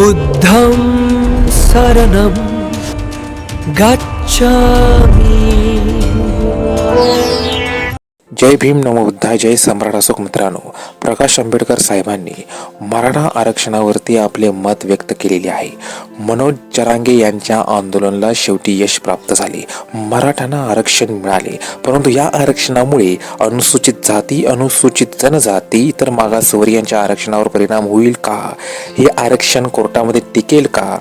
బుద్ధం శరణం గచ్చామి. जय भीम नमोबुद्धाय जय सम्राट अशोक मित्रांनो. प्रकाश आंबेडकर साहेबांनी मराठा आरक्षणावरती आपले मत व्यक्त केलेले आहे. मनोज जरांगे यांच्या आंदोलनाला शेवटी यश प्राप्त झाले. मराठ्यांना आरक्षण मिळाले. परंतु या आरक्षणामुळे अनुसूचित जाती अनुसूचित जनजाती इतर मागासवर्गीयांच्या आरक्षणावर परिणाम होईल का? हे आरक्षण कोर्टामध्ये टिकेल का?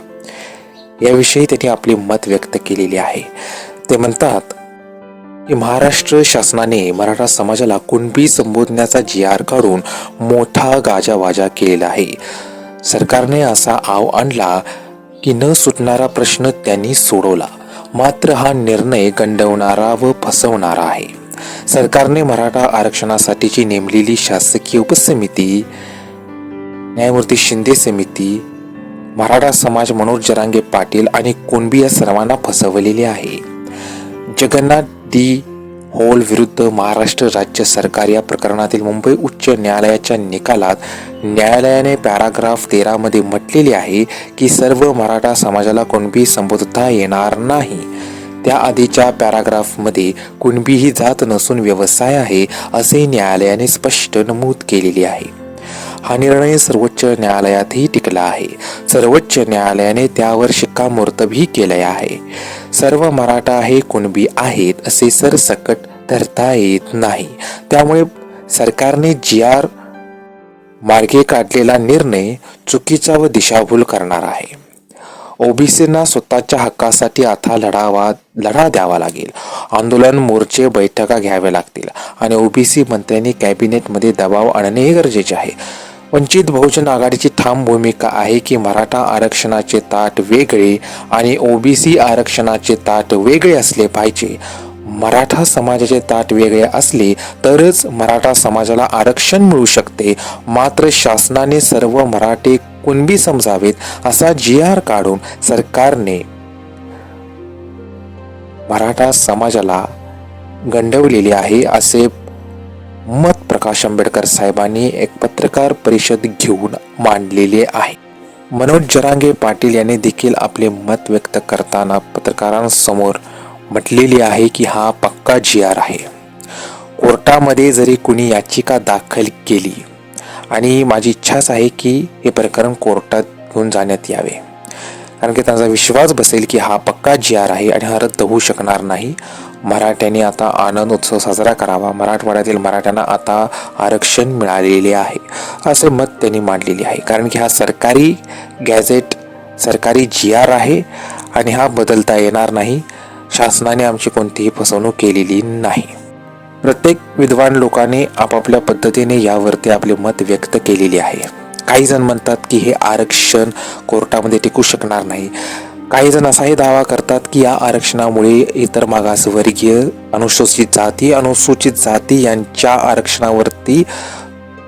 याविषयी त्यांनी आपले मत व्यक्त केलेले आहे. ते म्हणतात महाराष्ट्र शासनाने मराठा समाजाला कुणबी संबोधण्याचा जी आर काढून मोठा गाजावाजा केलेला आहे. सरकारने असा आव आणला की न सुटणारा प्रश्न त्यांनी सोडवला. मात्र हा निर्णय गंडवणारा व फसवणारा आहे. सरकारने मराठा आरक्षणासाठीची नेमलेली शासकीय उपसमिती न्यायमूर्ती शिंदे समिती मराठा समाज मनोज जरांगे पाटील आणि कुणबी या सर्वांना फसवलेले आहे. जगन्नाथ ती होल विरुद्ध महाराष्ट्र राज्य सरकार या प्रकरणातील मुंबई उच्च न्यायालयाच्या निकालात न्यायालयाने पॅराग्राफ तेरामध्ये म्हटलेले आहे की सर्व मराठा समाजाला कोणबी संबोधता येणार नाही. त्याआधीच्या पॅराग्राफमध्ये कुणबीही जात नसून व्यवसाय आहे असे न्यायालयाने स्पष्ट नमूद केलेले आहे. हा निर्णय सर्वोच्च न्यायालयातही टिकला आहे. सर्वोच्च न्यायालयाने त्यावर शिक्कामोर्तबही केले आहे. सर्व मराठा हे कुणबी आहेत असे सरसकट धरता येत नाही. त्यामुळे सरकारने जी आर मार्गे काढलेला निर्णय चुकीचा व दिशाभूल करणार आहे. ओबीसींना स्वतःच्या हक्कासाठी आता लढावा लढा द्यावा लागेल. आंदोलन मोर्चे बैठका घ्याव्या लागतील आणि ओबीसी मंत्र्यांनी कॅबिनेटमध्ये दबाव आणणेही गरजेचे आहे. वंचित बहुजन आघाडीची ठाम भूमिका आहे की मराठा आरक्षणाचे ताट वेगळे आणि ओबीसी आरक्षणाचे ताट वेगळे असले पाहिजे? मराठा समाजाचे ताट वेगळे असले तरच मराठा समाजाला आरक्षण मिळू शकते. मात्र शासनाने सर्व मराठे कुणबी समजावेत असा जी आर काढून सरकारने मराठा समाजाला गंडवलेले आहे असे मत प्रकाश आंबेडकर साहेबांनी एक पत्रकार परिषद घेऊन मांडलेले आहे. मनोज जरांगे पाटील यांनी देखील आपले मत व्यक्त करताना पत्रकारांसमोर म्हटलेली आहे की हा पक्का जी आर आहे. कोर्टामध्ये जरी कुणी याचिका दाखल केली आणि माझी इच्छाच आहे की हे प्रकरण कोर्टात घेऊन जाण्यात यावे. कारण की त्यांचा विश्वास बसेल की हा पक्का जी आर आहे आणि हा रद्द होऊ शकणार नाही. मराठ्यांनी आता आनंद उत्सव साजरा करावा. मराठवाड्यातील मराठ्यांना आता आरक्षण मिळालेले आहे असे मत त्यांनी मांडलेले आहे. कारण की हा सरकारी गॅझेट सरकारी जी आर आहे आणि हा बदलता येणार नाही. शासनाने आमची कोणतीही फसवणूक केलेली नाही. प्रत्येक विद्वान लोकांनी आपापल्या पद्धतीने यावरती आपले मत व्यक्त केलेले आहे. काही जण म्हणतात की हे आरक्षण कोर्टामध्ये टिकू शकणार नाही. काही जण असाही दावा करतात की या आरक्षणामुळे इतर मागासवर्गीय अनुसूचित जाती अनुसूचित जाती यांच्या आरक्षणावरती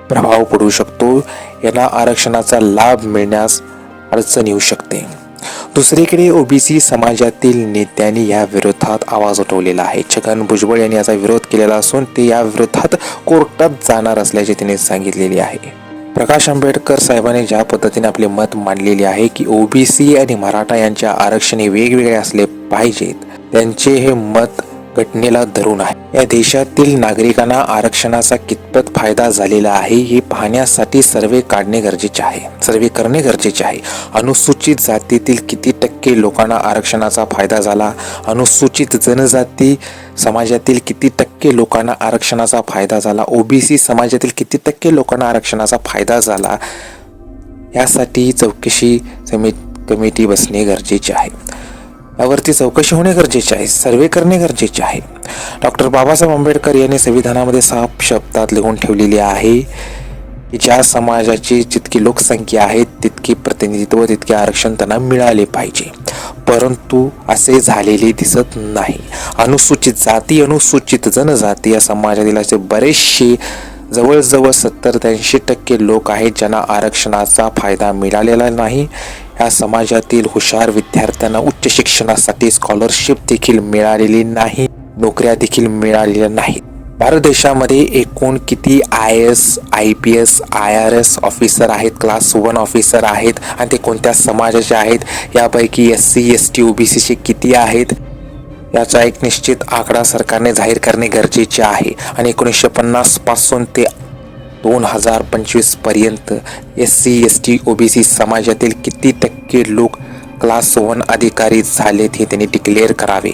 प्रभाव पडू शकतो. यांना आरक्षणाचा लाभ मिळण्यास अडचण येऊ शकते. दुसरीकडे ओबीसी समाजातील नेत्यांनी या विरोधात आवाज उठवलेला आहे. छगन भुजबळ यांनी याचा विरोध केलेला असून ते या विरोधात कोर्टात जाणार असल्याचे त्यांनी सांगितलेले आहे. प्रकाश आंबेडकर साहेबांनी ज्या पद्धतीने आपले मत मांडलेले आहे की ओबीसी आणि मराठा यांच्या आरक्षणे वेगवेगळे असले पाहिजेत त्यांचे हे मत घटनेला धरून आहे. या देशातील नागरिकांना आरक्षणाचा कितपत फायदा झालेला आहे हे पाहण्यासाठी सर्वे काढणे गरजेचे आहे. सर्वे करणे गरजेचे आहे. अनुसूचित जातीतील किती टक्के लोकांना आरक्षणाचा फायदा झाला? अनुसूचित जनजाती समाजातील किती टक्के लोकांना आरक्षणाचा फायदा झाला? ओबीसी समाजातील किती टक्के लोकांना आरक्षणाचा फायदा झाला? यासाठी चौकशी समित कमिटी बसणे गरजेचे आहे. यावरती चौकशी होणे गरजेचे आहे सर्वे करणे गरजेचे आहे. डॉक्टर बाबासाहेब आंबेडकर यांनी संविधानामध्ये साफ शब्दात लिहून ठेवलेली आहे की ज्या समाजाची जितकी लोकसंख्या आहे तितकी प्रतिनिधित्व तितके आरक्षण त्यांना मिळाले पाहिजे. परंतु असे झालेले दिसत नाही. अनुसूचित जाती अनुसूचित जनजाती या समाजातील असे बरेचसे जवळजवळ सत्तर ते ऐंशी टक्के लोक आहेत ज्यांना आरक्षणाचा फायदा मिळालेला नाही. मराठा समाजातील हुशार विद्यार्थ्यांना उच्च शिक्षणासाठी स्कॉलरशिप देखील मिळालेली नाही. नोकऱ्या देखील मिळालेल्या नाहीत. भारत देशामध्ये एकूण किती I S I P S I R S officer आहेत? क्लास वन ऑफिसर आहेत. आणि ते कोणत्या समाजाचे आहेत? यापैकी S C S T O B सीचे किती आहेत? याचा एक निश्चित आकडा सरकारने जाहीर करणे गरजेचे आहे. आणि एकोणीसशे पन्नासपासून ते दोन हजार पंचवीसपर्यंत S C S T O B C समाजातील किती टक्के लोक क्लास वन अधिकारी झालेत हे त्यांनी डिक्लेअर करावे.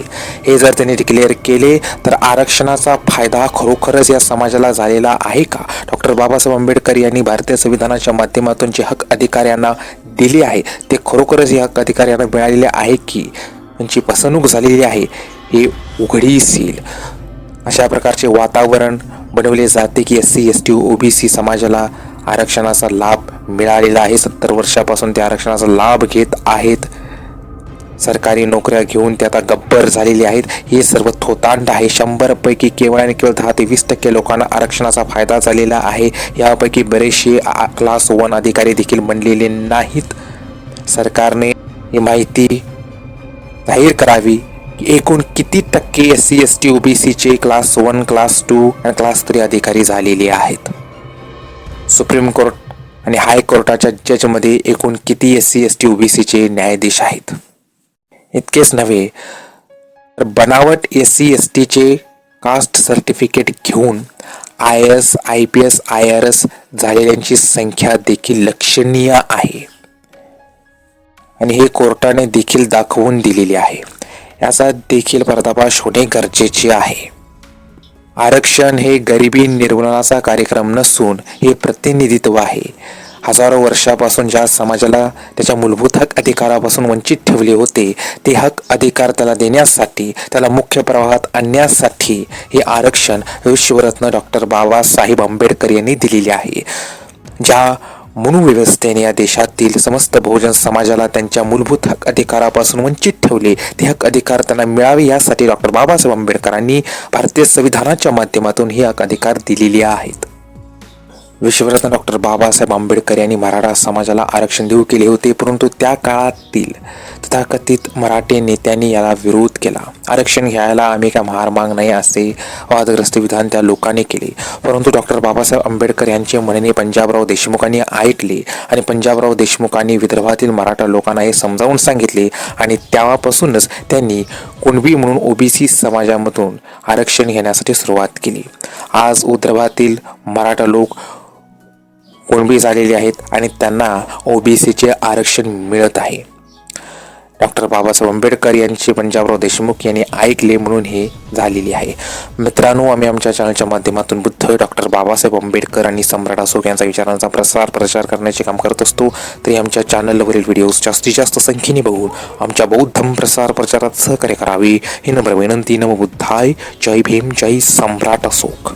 हे जर त्यांनी डिक्लेअर केले तर आरक्षणाचा फायदा खरोखरच या समाजाला झालेला आहे का? डॉक्टर बाबासाहेब आंबेडकर यांनी भारतीय संविधानाच्या माध्यमातून जे हक अधिकाऱ्यांना दिले आहे ते खरोखरच हे हक अधिकाऱ्यांना मिळालेले आहे की? त्यांची फसवणूक झालेली आहे हे उघडीस येईल. अशा प्रकारचे वातावरण बनवले जाते की S C S T O B C समाजाला आरक्षणाचा लाभ मिळालेला आहे. सत्तर वर्षापासून ते आरक्षणाचा लाभ घेत आहेत. सरकारी नोकऱ्या घेऊन ते आता गब्बर झालेले आहेत. हे सर्व थोतांड आहे. शंभरपैकी केवळ आणि केवळ दहा ते वीस टक्के लोकांना आरक्षणाचा फायदा झालेला आहे. यापैकी बरेचसे क्लास वन अधिकारी देखील बनलेले नाहीत. सरकारने ही माहिती जाहीर करावी. एकूण किती टक्के S C S T O B सीचे क्लास वन क्लास टू आणि क्लास थ्री अधिकारी झालेले आहेत? सुप्रीम कोर्ट आणि हायकोर्टाच्या जजमध्ये एकूण किती S C S T O B सीचे न्यायाधीश आहेत? इतकेच नव्हे तर बनावट एस सी एस टीचे कास्ट सर्टिफिकेट घेऊन I S I P S I R S झालेल्यांची संख्या देखील लक्षणीय आहे. आणि हे कोर्टाने देखील दाखवून दिलेले आहे. याचा देखील पर्दाफाश होणे गरजेचे आहे. आरक्षण हे गरिबी निर्मूलनाचा कार्यक्रम नसून हे प्रतिनिधित्व आहे. हजारो वर्षापासून ज्या समाजाला त्याच्या मूलभूत हक अधिकारापासून वंचित ठेवले होते ते हक अधिकार त्याला देण्यासाठी त्याला मुख्य प्रवाहात आणण्यासाठी हे आरक्षण विश्वरत्न डॉक्टर बाबासाहेब आंबेडकर यांनी दिलेले आहे. ज्या व्यवस्थेने या देशातील समस्त बहुजन समाजाला त्यांच्या मूलभूत हक अधिकारापासून वंचित ठेवले. ते हक अधिकार त्यांना मिळावे यासाठी डॉक्टर बाबासाहेब आंबेडकरांनी भारतीय संविधानाच्या माध्यमातून हे हक अधिकार दिलेले आहेत. विश्वरत्न डॉक्टर बाबासाहेब आंबेडकर यांनी मराठा समाजाला आरक्षण देऊ केले होते परंतु त्या काळातील तथाकथित मराठी नेत्यांनी याला विरोध केला. आरक्षण घ्यायला आम्ही काय महार माग नाही असे वादग्रस्त विधान त्या लोकांनी केले. परंतु डॉक्टर बाबासाहेब आंबेडकर यांचे म्हणणे पंजाबराव देशमुखांनी ऐकले आणि पंजाबराव देशमुखांनी विदर्भातील मराठा लोकांना हे समजावून सांगितले आणि तेव्हापासूनच त्यांनी कुणबी म्हणून ओबीसी समाजामधून आरक्षण घेण्यासाठी सुरुवात केली. आज विदर्भातील मराठा लोक कुणबी झालेले आहेत आणि त्यांना ओबीसीचे आरक्षण मिळत आहे. डॉक्टर बाबासाहेब आंबेडकर यांचे पंजाबराव देशमुख यांनी ऐकले म्हणून हे झालेली आहे. मित्रांनो आम्ही आमच्या चॅनलच्या माध्यमातून बुद्ध डॉक्टर बाबासाहेब आंबेडकर आणि सम्राट अशोक यांचा विचारांचा प्रसार प्रचार करण्याचे काम करत असतो. तरी आमच्या चॅनलवरील व्हिडिओज जास्तीत जास्त संख्येने बघून आमच्या बौद्धम प्रसार प्रचारात सहकार्य करावे. ही नम्र विनंती नमबुद्धाय जय भीम जय सम्राट अशोक.